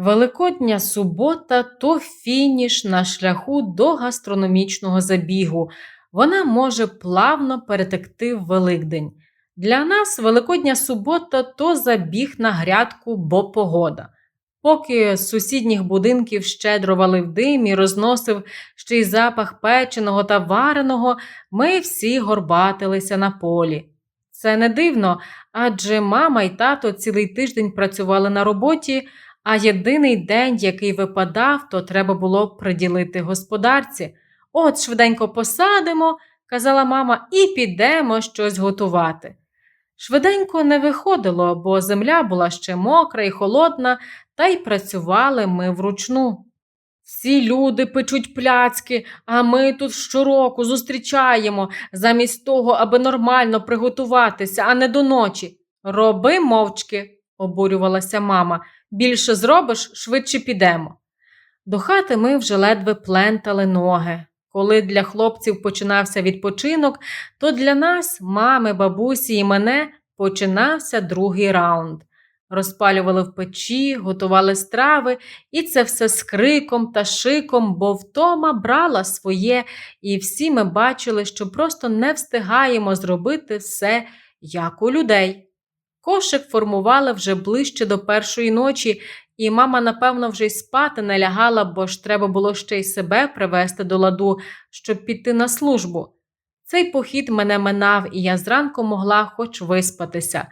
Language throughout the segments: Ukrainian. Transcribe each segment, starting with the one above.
Великодня субота то фініш на шляху до гастрономічного забігу. Вона може плавно перетекти в Великдень. Для нас Великодня субота то забіг на грядку, бо погода. Поки з сусідніх будинків щедро валив дим і розносив ще й запах печеного та вареного, ми всі горбатилися на полі. Це не дивно, адже мама й тато цілий тиждень працювали на роботі, а єдиний день, який випадав, то треба було приділити господарці. От швиденько посадимо, казала мама, і підемо щось готувати. Швиденько не виходило, бо земля була ще мокра і холодна, та й працювали ми вручну. Всі люди печуть пляцки, а ми тут щороку зустрічаємо, замість того, аби нормально приготуватися, а не до ночі. Роби мовчки, обурювалася мама. Більше зробиш, швидше підемо. До хати ми вже ледве плентали ноги. Коли для хлопців починався відпочинок, то для нас, мами, бабусі і мене, починався другий раунд. Розпалювали в печі, готували страви, і це все з криком та шиком, бо втома брала своє, і всі ми бачили, що просто не встигаємо зробити все, як у людей. Кошик формували вже ближче до першої ночі, і мама, напевно, вже й спати не лягала, бо ж треба було ще й себе привести до ладу, щоб піти на службу. Цей похід мене минав, і я зранку могла хоч виспатися.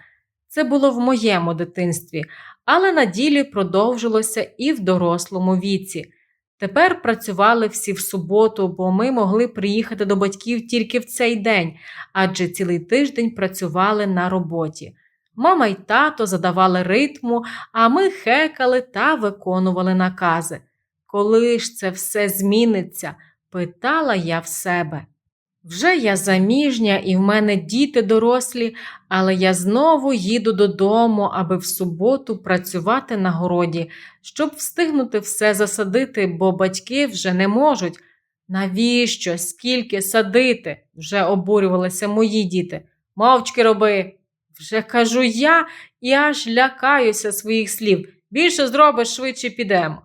Це було в моєму дитинстві, але на ділі продовжилося і в дорослому віці. Тепер працювали всі в суботу, бо ми могли приїхати до батьків тільки в цей день, адже цілий тиждень працювали на роботі. Мама й тато задавали ритму, а ми хекали та виконували накази. Коли ж це все зміниться? питала я в себе. Вже я заміжня і в мене діти дорослі, але я знову їду додому, аби в суботу працювати на городі, щоб встигнути все засадити, бо батьки вже не можуть. Навіщо? Скільки садити? вже обурювалися мої діти. Мовчки роби. Вже кажу я і аж лякаюся своїх слів. Більше зробиш, швидше підемо.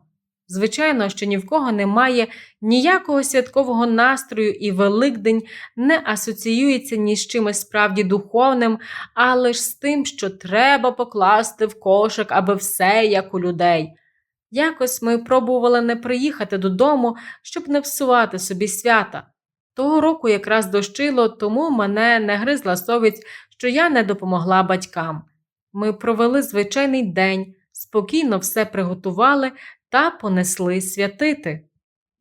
Звичайно, що ні в кого немає ніякого святкового настрою, і Великдень не асоціюється ні з чимось справді духовним, а лише з тим, що треба покласти в кошик, аби все як у людей. Якось ми пробували не приїхати додому, щоб не псувати собі свята. Того року якраз дощило, тому мене не гризла совість, що я не допомогла батькам. Ми провели звичайний день, спокійно все приготували та понесли святити.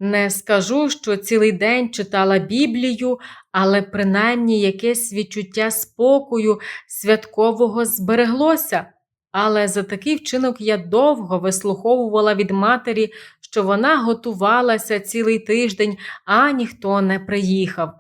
Не скажу, що цілий день читала Біблію, але принаймні якесь відчуття спокою святкового збереглося. Але за такий вчинок я довго вислуховувала від матері, що вона готувалася цілий тиждень, а ніхто не приїхав.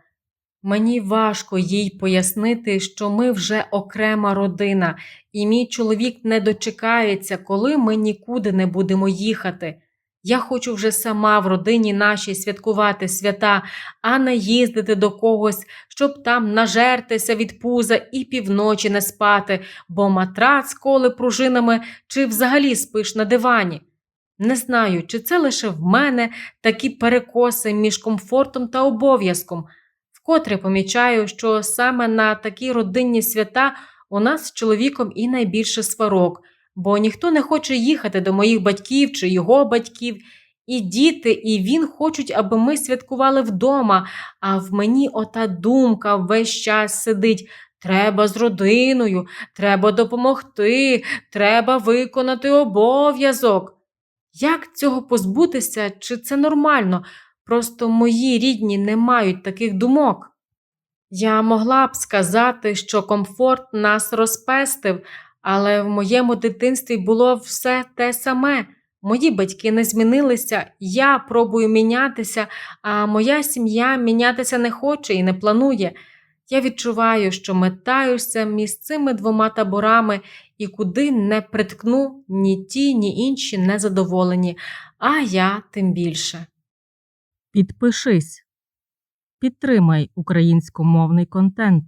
Мені важко їй пояснити, що ми вже окрема родина, і мій чоловік не дочекається, коли ми нікуди не будемо їхати. Я хочу вже сама в родині нашій святкувати свята, а не їздити до когось, щоб там нажертися від пуза і півночі не спати, бо матрац коли пружинами чи взагалі спиш на дивані. Не знаю, чи це лише в мене такі перекоси між комфортом та обов'язком. Вкотре помічаю, що саме на такі родинні свята у нас з чоловіком і найбільше сварок, бо ніхто не хоче їхати до моїх батьків чи його батьків. І діти, і він хочуть, аби ми святкували вдома, а в мені ота думка весь час сидить. Треба з родиною, треба допомогти, треба виконати обов'язок. Як цього позбутися, чи це нормально? Просто мої рідні не мають таких думок. Я могла б сказати, що комфорт нас розпестив, але в моєму дитинстві було все те саме. Мої батьки не змінилися, я пробую мінятися, а моя сім'я мінятися не хоче і не планує. Я відчуваю, що метаюся між цими двома таборами і куди не приткну ні ті, ні інші незадоволені, а я тим більше. Підпишись. Підтримай українськомовний контент.